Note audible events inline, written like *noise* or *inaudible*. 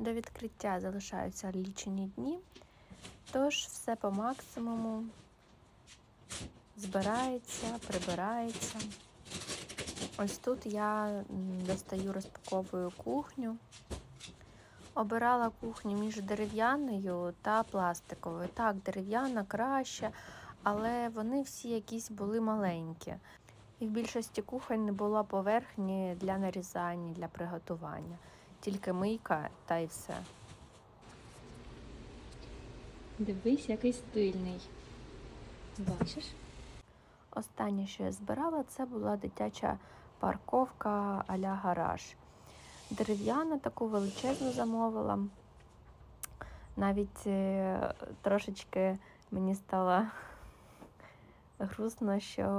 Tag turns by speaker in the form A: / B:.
A: До відкриття залишаються лічені дні, тож все по максимуму збирається, прибирається. Ось тут я достаю, розпаковую кухню. Обирала кухню між дерев'яною та пластиковою. Так, дерев'яна краще, але вони всі якісь були маленькі. І в більшості кухонь не було поверхні для нарізання, для приготування. Тільки мийка та й все.
B: Дивись, який стильний. Бачиш?
A: Останнє, що я збирала, це була дитяча парковка а-ля гараж. Дерев'яна таку величезну замовила. Навіть е, трошечки мені стало *laughs* грустно, що